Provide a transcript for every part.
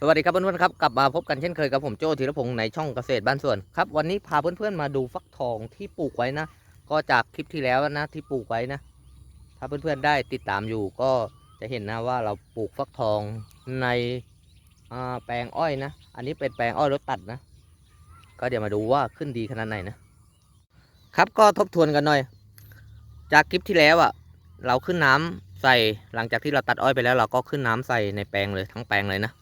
สวัสดีครับเพื่อนๆครับกลับมาพบกันเช่นเคยกับผมโจธีรพงศ์ในช่องเกษตรบ้านสวนครับวันนี้พาเพื่อนๆมาดูฟักทองที่ปลูกไว้นะ ก็จากคลิปที่แล้วนะที่ปลูกไว้นะ ถ้าเพื่อนๆได้ติดตามอยู่ก็จะเห็นนะว่าเราปลูกฟักทองในแปลงอ้อยนะ อันนี้เป็นแปลงอ้อยรถตัดนะ ก็เดี๋ยวมาดูว่าขึ้นดีขนาดไหนนะครับก็ทบทวนกันหน่อย จากคลิปที่แล้วอะ เราขึ้นน้ำใส่หลังจากที่เราตัดอ้อยไปแล้ว เราก็ขึ้นน้ำใส่ในแปลงเลยทั้งแปลงเลยนะ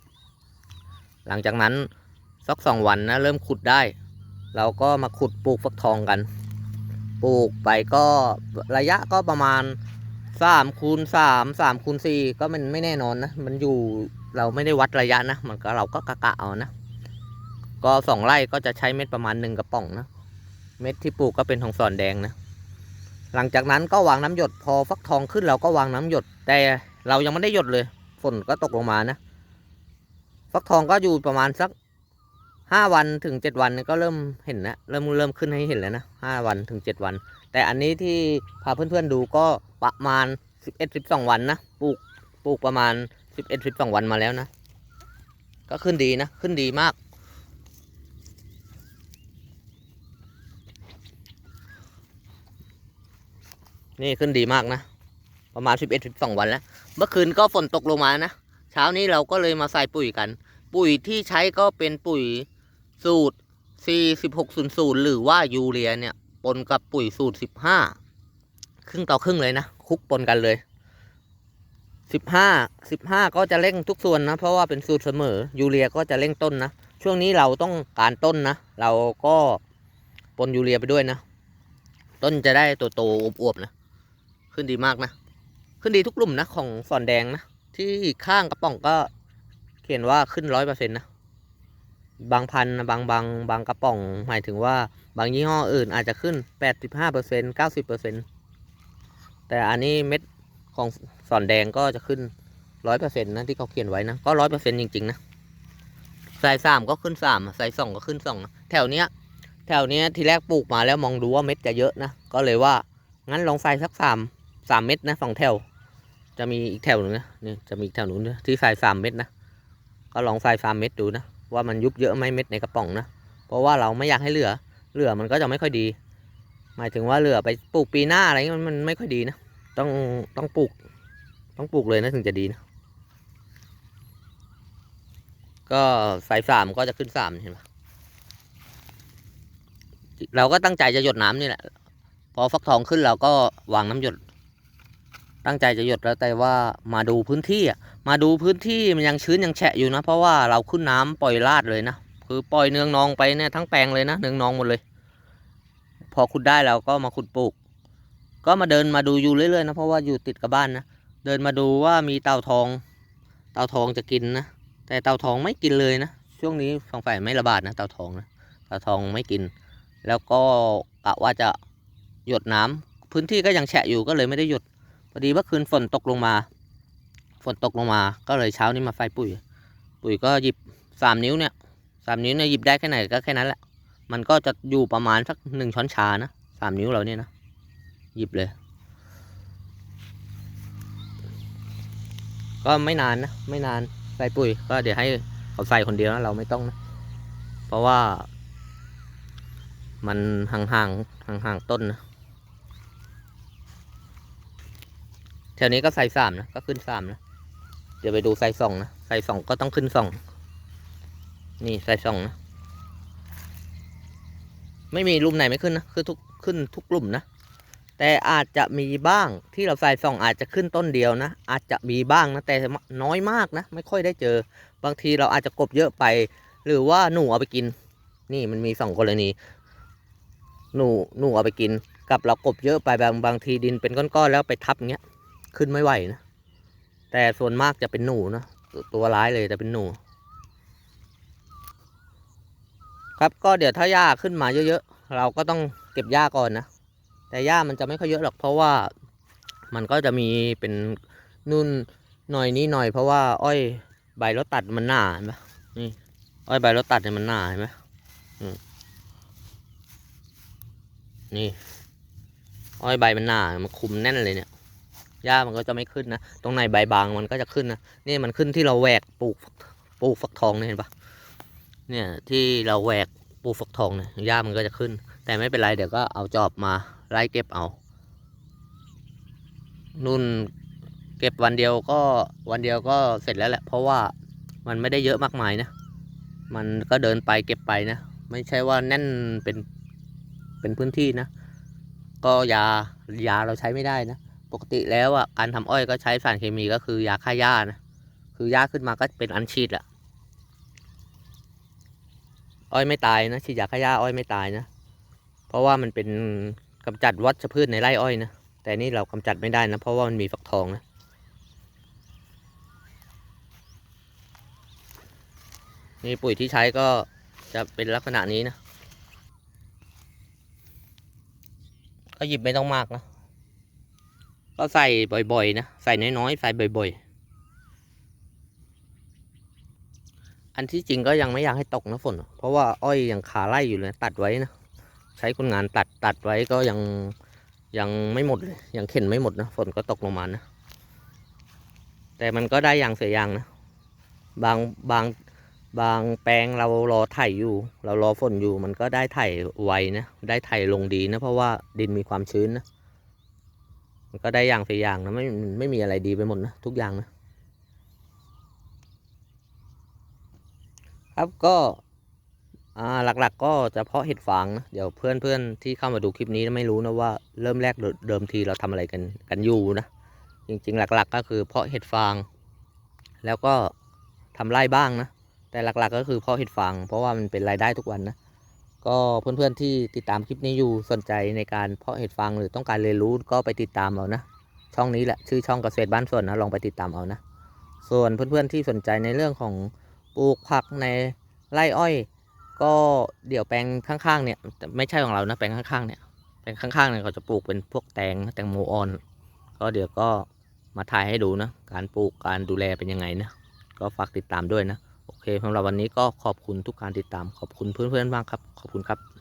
หลังจากนั้นสักสองวันนะเริ่มขุดได้ เราก็มาขุดปลูกฟักทองกัน ปลูกไปก็ระยะก็ประมาณสามคูณสามสามคูณสี่ก็มันไม่แน่นอนนะ มันอยู่เราไม่ได้วัดระยะนะ มันก็เราก็กะกะเอานะ ก็สองไร่ก็จะใช้เม็ดประมาณหนึ่งกระป๋องนะ เม็ดที่ปลูกก็เป็นทองสอนแดงนะ หลังจากนั้นก็วางน้ำหยดพอฟักทองขึ้นเราก็วางน้ำหยด แต่เรายังไม่ได้หยดเลย ฝนก็ตกลงมานะ ฟักทองก็อยู่ประมาณสักห้าวันถึงเจ็ดวันก็เริ่มเห็นแล้วเริ่มเริ่มขึ้นให้เห็นแล้วนะห้าวันถึงเจ็ดวัน แต่อันนี้ที่พาเพื่อนๆดูก็ประมาณสิบเอ็ดสิบสองวันนะปลูกปลูกประมาณสิบเอ็ดสิบสองวันมาแล้วนะ ก็ขึ้นดีนะขึ้นดีมาก นี่ขึ้นดีมากนะ ประมาณสิบเอ็ดสิบสองวันแล้ว เมื่อคืนก็ฝนตกลงมานะ เช้านี้เราก็เลยมาใส่ปุ๋ยกัน ปุ๋ยที่ใช้ก็เป็นปุ๋ยสูตร 4600 หรือว่ายูเรียเนี่ยปนกับปุ๋ยสูตร 15 ครึ่งต่อครึ่งเลยนะ คุกปนกันเลย 15 15 ก็จะเร่งทุกส่วนนะ เพราะว่าเป็นสูตรเสมอยูเรียก็จะเร่งต้นนะ ช่วงนี้เราต้องการต้นนะ เราก็ปนยูเรียไปด้วยนะ ต้นจะได้โตๆอวบๆนะ ขึ้นดีมากนะ ขึ้นดีทุกกลุ่มนะของสอนแดงนะ ที่ข้างกระป๋องก็ เขียนว่าขึ้นร้อยเปอร์เซ็นต์นะ บางพันบางบางบางกระป๋องหมายถึงว่าบางยี่ห้ออื่นอาจจะขึ้นแปดสิบห้าเปอร์เซ็นต์เก้าสิบเปอร์เซ็นต์แต่อันนี้เม็ดของสอนแดงก็จะขึ้นร้อยเปอร์เซ็นต์นะที่เขาเขียนไว้นะก็ร้อยเปอร์เซ็นต์จริงๆนะใส่สามก็ขึ้นสามใส่สองก็ขึ้นสองแถวเนี้ย แถวเนี้ยทีแรกปลูกมาแล้วมองดูว่าเม็ดจะเยอะนะก็เลยว่างั้นลองใส่สักสามสามเม็ดนะสองแถว จะมีอีกแถวหนึ่งนะนี่จะมีอีกแถวหนึ่งนะที่ใส่สามเม็ดนะ ก็ลองใส่สามเม็ดดูนะ ว่ามันยุบเยอะไหมเม็ดในกระป๋องนะ เพราะว่าเราไม่อยากให้เหลือ เหลือมันก็จะไม่ค่อยดี หมายถึงว่าเหลือไปปลูกปีหน้าอะไรเงี้ยมันมันไม่ค่อยดีนะ ต้องต้องปลูก ต้องปลูกเลยนะถึงจะดีนะ ก็ใส่สามก็จะขึ้นสามเห็นปะเราก็ตั้งใจจะหยดน้ำนี่แหละ พอฟักทองขึ้นเราก็วางน้ำหยด ตั้งใจจะหยดแล้วแต่ว่ามาดูพื้นที่อะมาดูพื้นที่มันยังชื้นยังแฉะอยู่นะ เพราะว่าเราขึ้นน้ำปล่อยลาดเลยนะคือปล่อยเนืองนองไปเนี่ยทั้งแปลงเลยนะเนืองนองหมดเลย พอขุดได้เราก็มาขุดปลูก ก็มาเดินมาดูอยู่เรื่อยๆนะเพราะว่าอยู่ติดกับบ้านนะเดินมาดูว่ามีเต่าทอง เต่าทองจะกินนะแต่เต่าทองไม่กินเลยนะช่วงนี้สงสัยไม่ระบาดนะเต่าทองนะเต่าทองไม่กิน แล้วก็กะว่าจะหยดน้ำพื้นที่ก็ยังแฉะอยู่ก็เลยไม่ได้หยด อดีเมื่อคืนฝนตกลงมา ฝนตกลงมา ก็เลยเช้านี้มาใส่ปุ๋ย ปุ๋ยก็หยิบสามนิ้วเนี่ยสามนิ้วเนี่ยหยิบได้แค่ไหนก็แค่นั้นแหละ มันก็จะอยู่ประมาณสักหนึ่งช้อนชานะสามนิ้วเราเนี่ยนะหยิบเลย ก็ไม่นานนะไม่นานใส่ปุ๋ย ก็เดี๋ยวให้เขาใส่คนเดียวนะเราไม่ต้องนะเพราะว่า มันห่างๆห่างๆต้นนะ แถวนี้ก็ใส่สามนะก็ขึ้นสามนะ เดี๋ยวไปดูใส่สองนะใส่สองก็ต้องขึ้นสองนี่ใส่สองนะ ไม่มีลุ่มไหนไม่ขึ้นนะคือทุกขึ้นทุกกลุ่มนะ แต่อาจจะมีบ้างที่เราใส่สองอาจจะขึ้นต้นเดียวนะ อาจจะมีบ้างนะแต่น้อยมากนะ ไม่ค่อยได้เจอ บางทีเราอาจจะกบเยอะไป หรือว่าหนูเอาไปกิน นี่มันมีสองกรณีหนูหนูเอาไปกิน กับเรากบเยอะไปบางบางทีดินเป็นก้อนๆแล้วไปทับเงี้ย ขึ้นไม่ไหวนะแต่ส่วนมากจะเป็นหนูนะตัวร้ายเลยแต่เป็นหนู ครับก็เดี๋ยวถ้าหญ้าขึ้นมาเยอะๆ เราก็ต้องเก็บหญ้าก่อนนะ แต่หญ้ามันจะไม่ค่อยเยอะหรอกเพราะว่ามันก็จะมีเป็นนุ่นหน่อยนี้หน่อยเพราะว่า อ้อยใบรถตัดมันหนาเห็นปะนี่อ้อยใบรถตัดเนี่ยมันหนาเห็นไหมนี่ อ้อยใบมันหนามันคุมแน่นเลยเนี่ย หญ้ามันก็จะไม่ขึ้นนะ ตรงไหนใบบางมันก็จะขึ้นนะ นี่มันขึ้นที่เราแหวกปลูกปลูกฟักทองเนี่ยเห็นปะเนี่ยที่เราแหวกปลูกฟักทองเนี่ยหญ้ามันก็จะขึ้น แต่ไม่เป็นไรเดี๋ยวก็เอาจอบมาไล่เก็บเอา นุ่นเก็บวันเดียวก็วันเดียวก็เสร็จแล้วแหละ เพราะว่ามันไม่ได้เยอะมากมายนะ มันก็เดินไปเก็บไปนะ ไม่ใช่ว่าแน่นเป็นเป็นพื้นที่นะ ก็ยายาเราใช้ไม่ได้นะ กติแล้วอะการทำอ้อยก็ใช้สารเคมีก็คือยาฆ่าหญ้านะคือหญ้าขึ้นมาก็เป็นอันฉีดละอ้อยไม่ตายนะฉีดยาฆ่าหญ้าอ้อยไม่ตายนะ เพราะว่ามันเป็นกำจัดวัชพืชในไร่อ้อยนะแต่นี่เรากำจัดไม่ได้นะเพราะว่ามันมีฟักทองนะนี่ปุ๋ยที่ใช้ก็จะเป็นลักษณะนี้นะ ก็หยิบไม่ต้องมากนะ ก็ใส่บ่อยๆนะใส่น้อยๆใส่บ่อยๆ อันที่จริงก็ยังไม่อยากให้ตกนะฝน เพราะว่าอ้อยยังขาไล่อยู่เลยตัดไว้นะใช้คนงานตัดตัดไว้ก็ยังยังไม่หมดเลยยังเข็นไม่หมดนะฝนก็ตกลงมานะแต่มันก็ได้อย่างเสียอย่างนะบางบางบางแปลงเรารอไถอยู่ เรารอฝนอยู่มันก็ได้ไถไวนะได้ไถลงดีนะเพราะว่าดินมีความชื้นนะ มันก็ได้อย่างสียอย่างนะไม่ไม่มีอะไรดีไปหมดนะทุกอย่างนะครับก็อ่าหลักๆก็จะเพาะเห็ดฟางนะเดี๋ยวเพื่อนๆที่เข้ามาดูคลิปนี้ไม่รู้นะว่าเริ่มแรกเดิมทีเราทำอะไรกันกันอยู่นะจริงๆ หลักๆก็คือเพาะเห็ดฟาง แล้วก็ทำไร่บ้างนะแต่หลักๆก็คือเพาะเห็ดฟางเพราะว่ามันเป็นรายได้ทุกวันนะ ก็เพื่อนๆที่ติดตามคลิปนี้อยู่สนใจในการเพาะเห็ดฟางหรือต้องการเรียนรู้ก็ไปติดตามเอานะ ช่องนี้แหละชื่อช่องเกษตรบ้านสวนนะลองไปติดตามเอานะ ส่วนเพื่อนๆที่สนใจในเรื่องของปลูกผักในไร่อ้อย ก็เดี๋ยวแปลงข้างๆเนี่ยไม่ใช่ของเรานะแปลงข้างๆเนี่ยแปลงข้างๆเนี่ยเขาจะปลูกเป็นพวกแตงแตงโมอ่อน ก็เดี๋ยวก็มาถ่ายให้ดูนะการปลูกการดูแลเป็นยังไงนะก็ฝากติดตามด้วยนะ โอเคสำหรับวันนี้ก็ขอบคุณทุกการติดตามขอบคุณเพื่อนๆมากครับ ขอบคุณครับ